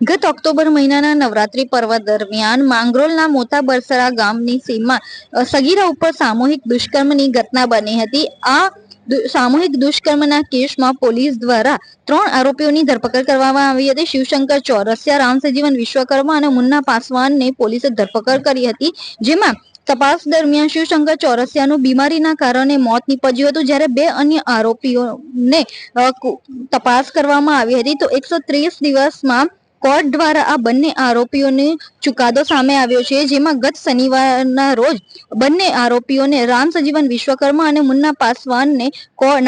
ગત ઓક્ટોબર મહિનાના નવરાત્રી પર્વ દરમિયાન માંગરોલના મોટા બરસરા ગામની સીમમાં સગીરા ઉપર સામૂહિક દુષ્કર્મની ઘટના બની હતી. આ સામૂહિક દુષ્કર્મના કેસમાં પોલીસ દ્વારા ત્રણ આરોપીઓની ધરપકડ કરવામાં આવી હતી. શિવશંકર ચોરસિયા, રામસજીવન વિશ્વકર્મા અને મુન્ના પાસવાનને પોલીસે ધરપકડ કરી હતી. જેમાં તપાસ દરમિયાન શિવશંકર ચોરસિયાનું બીમારીના કારણે મોત નીપજ્યું હતું. જ્યારે બે અન્ય આરોપીઓને તપાસ કરવામાં આવી હતી. તો એકસો ત્રીસ દિવસમાં કોર્ટ દ્વારા આ બંને આરોપીઓને ચુકાદો સામે આવ્યો છે, જેમાં ગત શનિવારના રોજ બંને આરોપીઓને રામ સજીવન વિશ્વકર્મા અને મુન્ના પાસવાનને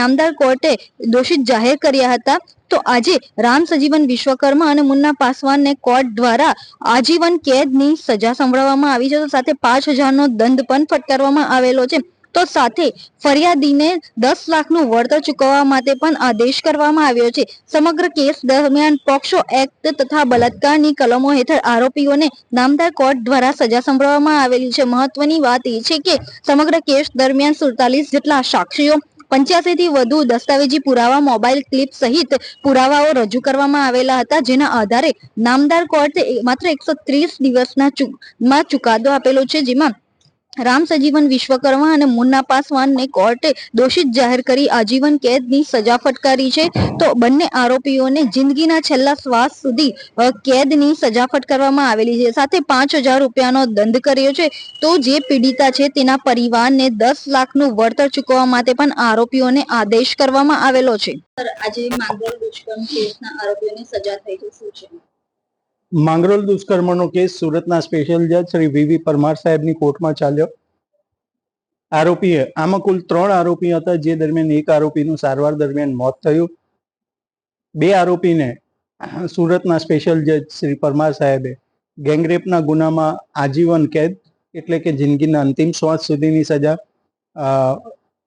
નામદાર કોર્ટે દોષિત જાહેર કર્યા હતા. તો આજે રામ સજીવન વિશ્વકર્મા અને મુન્ના પાસવાનને કોર્ટ દ્વારા આજીવન કેદની સજા સંભળાવવામાં આવી છે. તો સાથે પાંચ હજારનો દંડ પણ ફટકારવામાં આવેલો છે. તો સાથે ફરિયાદીને દસ લાખનું વળતર ચૂકવવા માટે પણ આદેશ કરવામાં આવ્યો છે. સમગ્ર કેસ દરમિયાન પોક્સો એક્ટ તથા બલાત્કારની કલમો હેઠળ આરોપીઓને નામદાર કોર્ટ દ્વારા સજા સંભળાવવામાં આવેલી છે. મહત્વની વાત એ છે કે સમગ્ર કેસ દરમિયાન સુડતાલીસ જેટલા સાક્ષીઓ પંચ્યાસી થી વધુ દસ્તાવેજી પુરાવા, મોબાઈલ ક્લિપ સહિત પુરાવાઓ રજૂ કરવામાં આવેલા હતા. જેના આધારે નામદાર કોર્ટે માત્ર એકસો ત્રીસ દિવસના માં ચુકાદો આપેલો છે. જેમાં રામ સજીવન વિશ્વકર્મા અને મુન્ના પાસવાનને કોર્ટે દોષિત જાહેર કરી આજીવન કેદની સજા ફટકારી છે. તો બંને આરોપીઓને જિંદગીના છેલ્લા શ્વાસ સુધી કેદની સજા ફટકારવામાં આવેલી છે. સાથે પાંચ હજાર રૂપિયાનો દંડ કર્યો છે. તો જે પીડિતા છે તેના પરિવારને દસ લાખનું વળતર ચૂકવવા માટે પણ આરોપીઓને આદેશ કરવામાં આવેલો છે. આજે માંગરોળ દુષ્કર્મ કેસના આરોપીઓને સજા થઈ છે? માંગરોળ દુષ્કર્મનો કેસ સુરતના સ્પેશિયલ જજ શ્રી વીવી પરમાર સાહેબની કોર્ટમાં ચાલ્યો. આરોપીએ, આમાં કુલ ત્રણ આરોપી હતા, જે દરમિયાન એક આરોપીનું સારવાર દરમિયાન મોત થયું. બે આરોપીને સુરતના સ્પેશિયલ જજ શ્રી પરમાર સાહેબે ગેંગરેપના ગુનામાં આજીવન કેદ, એટલે કે જિંદગીના અંતિમ શ્વાસ સુધીની સજા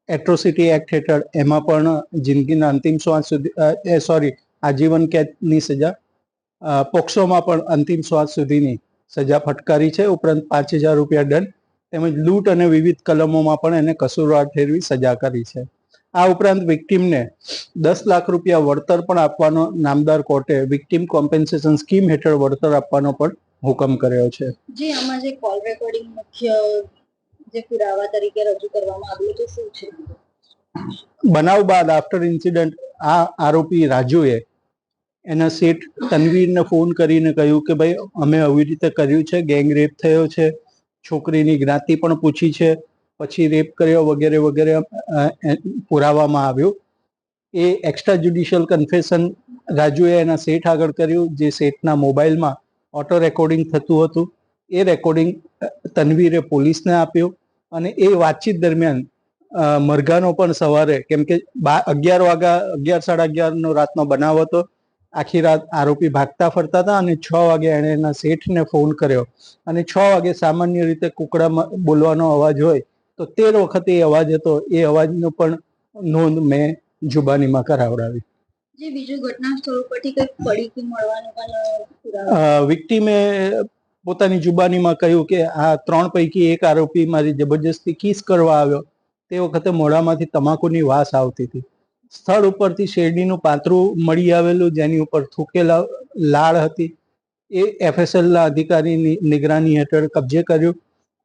એટ્રોસિટી એક્ટ હેઠળ એમાં પણ જિંદગીના અંતિમ શ્વાસ સુધી સોરી આજીવન કેદની સજા પોક્સોમાં પણ અંતિમ શ્વાસ સુધીની સજા ફટકારી છે. ઉપરાંત પાંચ હજાર રૂપિયા દંડ તેમજ લૂંટ અને વિવિધ કલમોમાં પણ એને કસૂરવાર ઠેરવી સજા કરી છે. આ ઉપરાંત વિક્ટીમને દસ લાખ રૂપિયા વળતર પણ આપવાનો નામદાર કોર્ટે વિક્ટીમ કોમ્પેન્સેશન સ્કીમ હેઠળ વળતર આપવાનો પણ હુકમ કર્યો છે. જે આમાં જે કોલ રેકોર્ડિંગ મુખ્ય જે પુરાવા તરીકે રજૂ કરવામાં આવ્યું છે શું છે? બનાવ બાદ આફ્ટર ઇન્સિડન્ટ આ આરોપી રાજુએ એના શેઠ તનવીરને ફોન કરીને કહ્યું કે ભાઈ, અમે આવી રીતે કર્યું છે ગેંગ રેપ થયો છે, છોકરીની જ્ઞાતિ પણ પૂછી છે, પછી રેપ કર્યો વગેરે વગેરે પુરાવામાં આવ્યું. એ એક્સ્ટ્રા જ્યુડિશિયલ કન્ફેશન રાજુએ એના શેઠ આગળ કર્યું, જે શેઠના મોબાઈલમાં ઓટો રેકોર્ડિંગ થતું હતું. એ રેકોર્ડિંગ તનવીરે પોલીસને આપ્યું અને એ વાતચીત દરમિયાન મરઘાનો પણ સવારે, કેમ કે અગિયાર વાગ્યા, અગિયાર સાડા અગિયારનો રાતનો બનાવ હતો આખી રાત આરોપી ભાગતા ફરતા હતા અને છ વાગે એણે એના શેઠને ફોન કર્યો. અને છ વાગે સામાન્ય રીતે કુકડામાં બોલવાનો અવાજ હોય તો તેર વખતે એ અવાજ હતો. એ અવાજનો પણ નોંધ મેં જુબાનીમાં કરાવડાવી. વિક્ટીમે પોતાની જુબાનીમાં કહ્યું કે આ ત્રણ પૈકી એક આરોપી મારી જબરજસ્તી કિસ કરવા આવ્યો. તે વખતે મોઢામાંથી તમાકુની વાસ આવતી હતી. સ્થળ ઉપરથી શેરડીનું પાતરું મળી આવેલું જેની ઉપર થૂકેલા લાળ હતી. એ એફએસએલના અધિકારીની નિગરાની હેઠળ કબજે કર્યું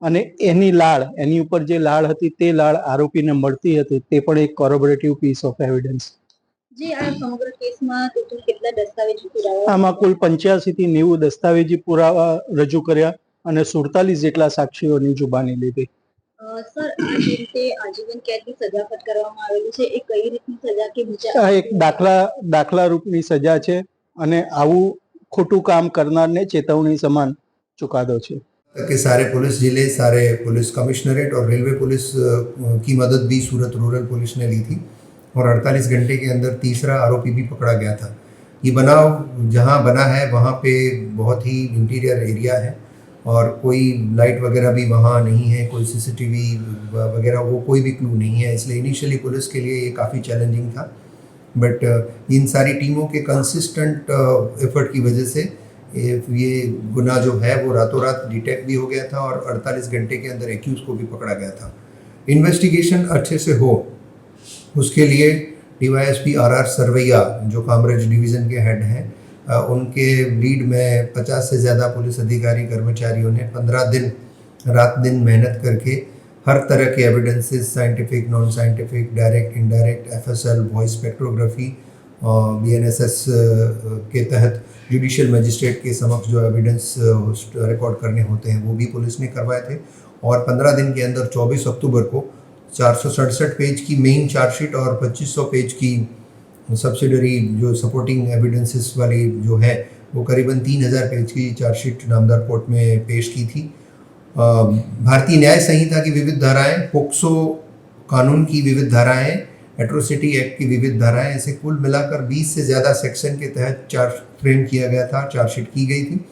અને એની લાળ એની ઉપર જે લાળ હતી તે લાળ આરોપીને મળતી હતી. તે પણ એક કોરોબરેટિવ પીસ ઓફ એવિડન્સ આમાં કુલ પંચ્યાસી થી નેવું દસ્તાવેજી પુરાવા રજૂ કર્યા અને સુડતાલીસ જેટલા સાક્ષીઓની જુબાની લીધી. સર આ જે રીતે આજીવન કેદની સજા ફટકારવામાં આવેલી છે એ કઈ રીતની સજા કે બીજા આ એક દાખલા દાખલા રૂપની સજા છે અને આવું ખોટું કામ કરનારને ચેતવણી સમાન ચુકાદો છે कि सारे पुलिस जिले सारे पुलिस कमिश्नरेट और रेलवे पुलिस अ, की मदद भी सूरत रूरल पुलिस ने ली थी और 48 घंटे के अंदर तीसरा आरोपी भी पकड़ा गया था ये बनाव जहाँ बना है वहाँ पे बहुत ही इंटीरियर एरिया है और कोई लाइट वगैरह भी वहाँ नहीं है, कोई सीसीटीवी वगैरह, वो कोई भी क्लू नहीं है। इसलिए इनिशियली पुलिस के लिए ये काफ़ी चैलेंजिंग था। बट इन सारी टीमों के कंसिस्टेंट एफर्ट की वजह से ये गुना जो है वो रातों रात डिटेक्ट भी हो गया था और 48 घंटे के अंदर एक्यूज को भी पकड़ा गया था। इन्वेस्टिगेशन अच्छे से हो, उसके लिए D Y S P R R Sarvaiya जो कामरेज डिवीज़न के हेड हैं उनके लीड में पचास से ज़्यादा पुलिस अधिकारी, कर्मचारियों ने पंद्रह दिन, रात दिन मेहनत करके हर तरह के evidences scientific non scientific direct indirect FSL voice spectrography B N S S के तहत जुडिशियल मजिस्ट्रेट के समक्ष जो एविडेंस रिकॉर्ड करने होते हैं, वो भी पुलिस ने करवाए थे। और पंद्रह दिन के अंदर चौबीस अक्टूबर को चार सौ सड़सठ पेज की मेन चार्जशीट और पच्चीस सौ पेज की सब्सिडरी जो सपोर्टिंग एविडेंसेस वाली जो है, वो करीबन तीन हज़ार पेज की चार्जशीट नामदार कोर्ट में पेश की थी। भारतीय न्याय संहिता की विविध धाराएँ, पोक्सो कानून की विविध धाराएँ एट्रोसिटी एक्ट की विविध धाराएँ, ऐसे कुल मिलाकर 20 से ज़्यादा सेक्शन के तहत चार्ज फ्रेम किया गया था चार्जशीट की गई थी।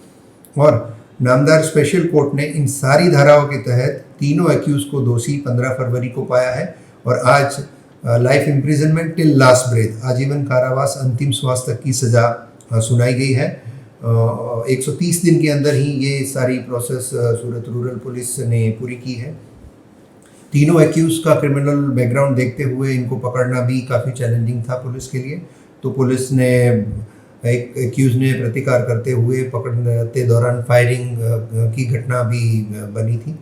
और नामदार स्पेशल कोर्ट ने इन सारी धाराओं के तहत तीनों एक्यूज को दोषी 15 फरवरी को पाया है। और आज life imprisonment till last breath आजीवन कारावास अंतिम श्वास तक की सज़ा सुनाई गई है। एक सौ तीस दिन के अंदर ही ये सारी प्रोसेस सूरत रूरल पुलिस ने पूरी की है। तीनों एक्यूज का क्रिमिनल बैकग्राउंड देखते हुए इनको पकड़ना भी काफ़ी चैलेंजिंग था पुलिस के लिए। तो पुलिस ने, एक एक्यूज ने प्रतिकार करते हुए पकड़ते दौरान फायरिंग की घटना भी बनी थी।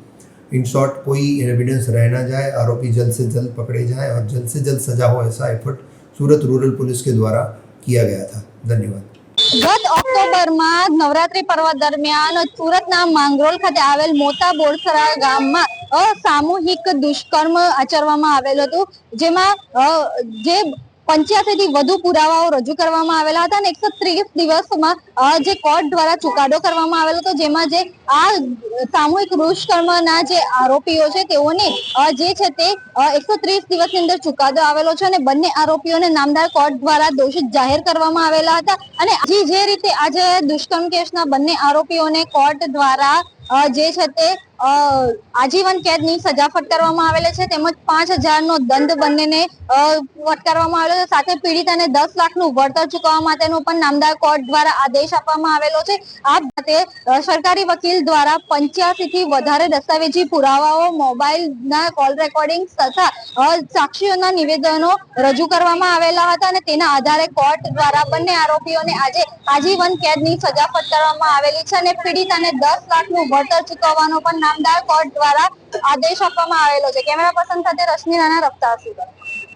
इन शॉर्ट कोई एविडेंस रह ना जाए आरोपी जल्द से जल्द पकड़े जाए और जल्द से जल्द सजा हो ऐसा एफर्ट सूरत रूरल पुलिस के द्वारा किया गया था धन्यवाद ગત ઓક્ટોબરમાં નવરાત્રી પર્વ દરમિયાન સુરતના માંગરોળ ખાતે આવેલ મોટા બોરસરા ગામમાં અસામૂહિક દુષ્કર્મ આચરવામાં આવેલ હતું જેમાં અ, જે પંચ્યાસી થી વધુ પુરાવાઓ રજૂ કરવામાં આવેલા હતા અને એકસો ત્રીસ દિવસમાં જે કોર્ટ દ્વારા ચુકાદો કરવામાં આવેલો હતો, જેમાં જે આ સામૂહિક દુષ્કર્મના જે આરોપીઓ છે, તેઓને જે છે તે એકસો ત્રીસ દિવસની અંદર ચુકાદો આવેલો છે અને બંને આરોપીઓને નામદાર કોર્ટ દ્વારા દોષિત જાહેર કરવામાં આવેલા હતા. અને જે રીતે આજે દુષ્કર્મ કેસના બંને આરોપીઓને કોર્ટ દ્વારા જે છે તે આજીવન કેદની સજા ફટકારવામાં આવેલી છે. તેમજ પાંચ હજારનો દંડ બંનેને ફટકારવામાં આવેલો છે. સાથે પીડિતાને દસ લાખનું વળતર ચૂકવવા માટેનો પણ નામદાર કોર્ટ દ્વારા આદેશ આપવામાં આવેલો છે. આ બાબતે સરકારી વકીલ દ્વારા પંચ્યાસીથી વધારે દસ્તાવેજી પુરાવાઓ, મોબાઈલના કોલ રેકોર્ડિંગ તથા સાક્ષીઓના નિવેદનો રજૂ કરવામાં આવેલા હતા અને તેના આધારે કોર્ટ દ્વારા બંને આરોપીઓને આજે આજીવન કેદની સજા ફટકારવામાં આવેલી છે અને પીડિતાને દસ લાખનું વળતર ચૂકવવાનો પણ નામદાર કોર્ટ દ્વારા આદેશ આપવામાં આવેલો છે. કેમેરા પર્સન સાથે રશ્મિ રાણા, રફતાર